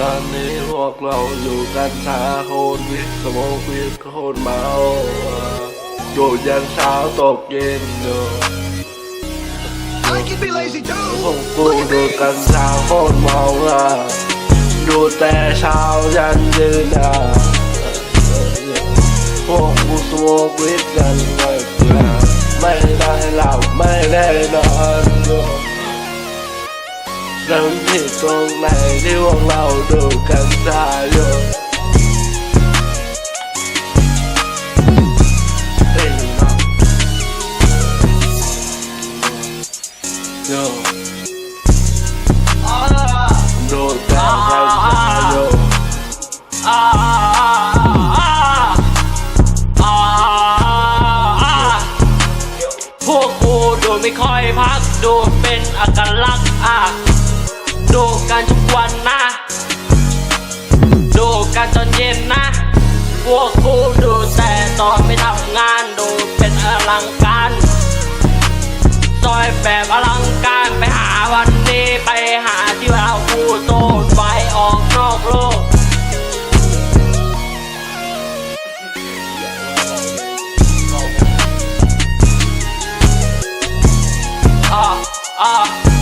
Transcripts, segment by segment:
ตอนนี้พวกเราอยู่กันสาโคนวิสโมกวิสโคนเมาอยู่ยันเช้าตกเย็นอยู่พวกกูดูกันชาโคนเมาอะดูแต่เช้ายันยืนอะพวกกูสโมกวิสกันไม่เพื่อไม่ได้หลับไม่ได้นอน เริ่มผิดตรงไหนที่พวกเราดูกันซาอยู่เอ้ยนะโยดูแต่กันซาอยู่อ่าอ่าอ่าอ่าพวกกูดูไม่ค่อยพักดูเป็นอาการลักษณ์อะ ดูกันทุกวันนะ ดูกันตอนเย็นนะ พวกกูดูแต่ตอนไม่ทำงานดูเป็นอลังการซอยแบบอลังการไปหาวันนี้ไปหาที่เราพูดโตนไปออกนอกโลกอ่าอ่า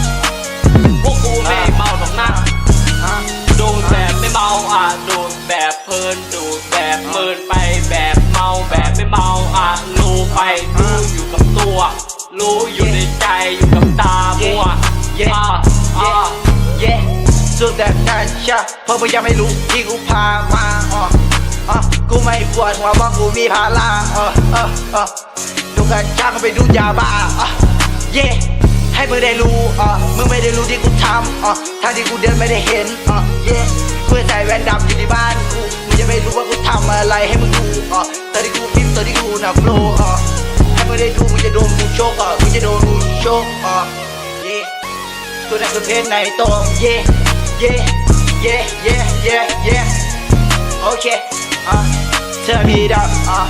เมาอะดูแบบเพลินดูแบบเมินไปแบบเมาแบบไม่เมาอะรู้ไปรู้อยู่กับตัว รู้อยู่ในใจอยู่กับตามัวเย้อ่าอ่าเย้สุดแต่กันชะเพราะมึงยังไม่รู้ที่กูพามาอ๋ออ๋อกูไม่ปวดหัวเพราะกูมีภาระเออเออเออดูกันชาก็ไปดูยาบ้าอะเย้ให้มึงได้รู้อะมึงไม่ได้รู้ที่กูทำอะทางที่กูเดินไม่ได้เห็นอะเย้ กูใส่แว่นดำอยู่ที่บ้านกูมึงจะไม่รู้ว่ากูทำอะไรให้มึงดูอะตอนที่กูพิมพ์ตอนที่กูน่ะโฟล์อะให้มึงได้ดูมึงจะโดนกูโชกอะมึงจะโดนกูโชกอะเย้ตัวนั้นคือเพชรในตรงเย่เย่เย่เย่เย่เย่โอเคอะเธอพี่ดับอะ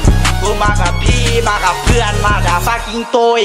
กูมากับพี่มากับเพื่อนมากับฟากิ้งโตย